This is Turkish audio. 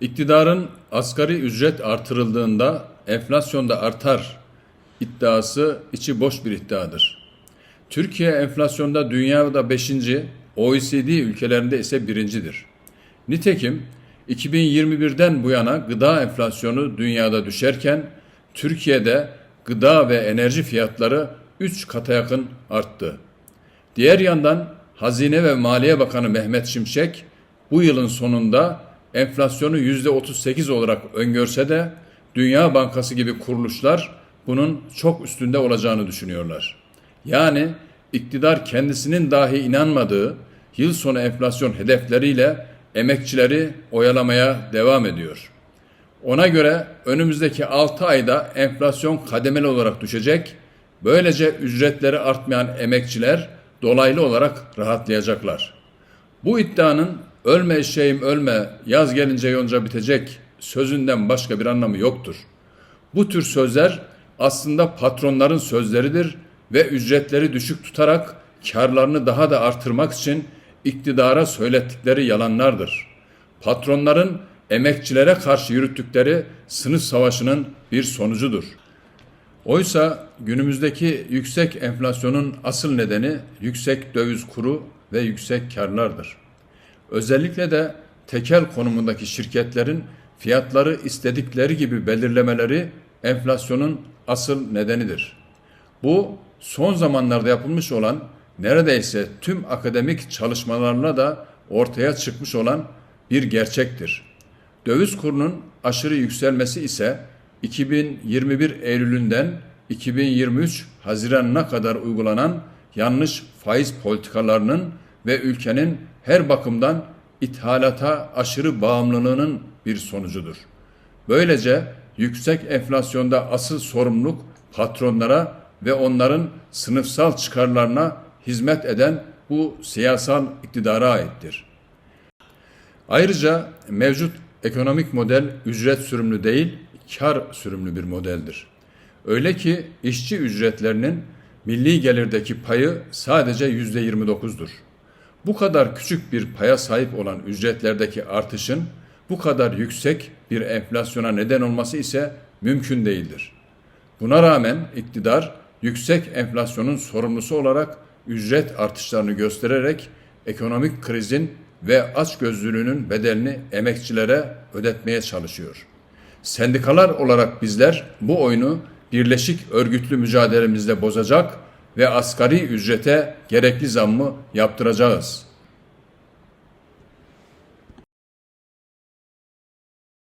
İktidarın asgari ücret artırıldığında enflasyon da artar iddiası içi boş bir iddiadır. Türkiye enflasyonda dünyada 5. OECD ülkelerinde ise birincidir. Nitekim 2021'den bu yana gıda enflasyonu dünyada düşerken Türkiye'de gıda ve enerji fiyatları 3 kata yakın arttı. Diğer yandan Hazine ve Maliye Bakanı Mehmet Şimşek bu yılın sonunda enflasyonu %38 olarak öngörse de Dünya Bankası gibi kuruluşlar bunun çok üstünde olacağını düşünüyorlar. Yani iktidar kendisinin dahi inanmadığı yıl sonu enflasyon hedefleriyle emekçileri oyalamaya devam ediyor. Ona göre önümüzdeki 6 ayda enflasyon kademeli olarak düşecek. Böylece ücretleri artmayan emekçiler dolaylı olarak rahatlayacaklar. Bu iddianın ölme eşeğim ölme yaz gelince yonca bitecek sözünden başka bir anlamı yoktur. Bu tür sözler aslında patronların sözleridir ve ücretleri düşük tutarak karlarını daha da artırmak için iktidara söylettikleri yalanlardır. Patronların emekçilere karşı yürüttükleri sınıf savaşının bir sonucudur. Oysa günümüzdeki yüksek enflasyonun asıl nedeni yüksek döviz kuru ve yüksek karlardır. Özellikle de tekel konumundaki şirketlerin fiyatları istedikleri gibi belirlemeleri enflasyonun asıl nedenidir. Bu son zamanlarda yapılmış olan neredeyse tüm akademik çalışmalarla da ortaya çıkmış olan bir gerçektir. Döviz kurunun aşırı yükselmesi ise 2021 Eylül'ünden 2023 Haziran'ına kadar uygulanan yanlış faiz politikalarının ve ülkenin her bakımdan ithalata aşırı bağımlılığının bir sonucudur. Böylece yüksek enflasyonda asıl sorumluluk patronlara ve onların sınıfsal çıkarlarına hizmet eden bu siyasal iktidara aittir. Ayrıca mevcut ekonomik model ücret sürümlü değil, kar sürümlü bir modeldir. Öyle ki işçi ücretlerinin milli gelirdeki payı sadece yüzde 29'dur. Bu kadar küçük bir paya sahip olan ücretlerdeki artışın bu kadar yüksek bir enflasyona neden olması ise mümkün değildir. Buna rağmen iktidar yüksek enflasyonun sorumlusu olarak ücret artışlarını göstererek ekonomik krizin ve açgözlülüğünün bedelini emekçilere ödetmeye çalışıyor. Sendikalar olarak bizler bu oyunu birleşik örgütlü mücadelemizde bozacak ve asgari ücrete gerekli zammı yaptıracağız.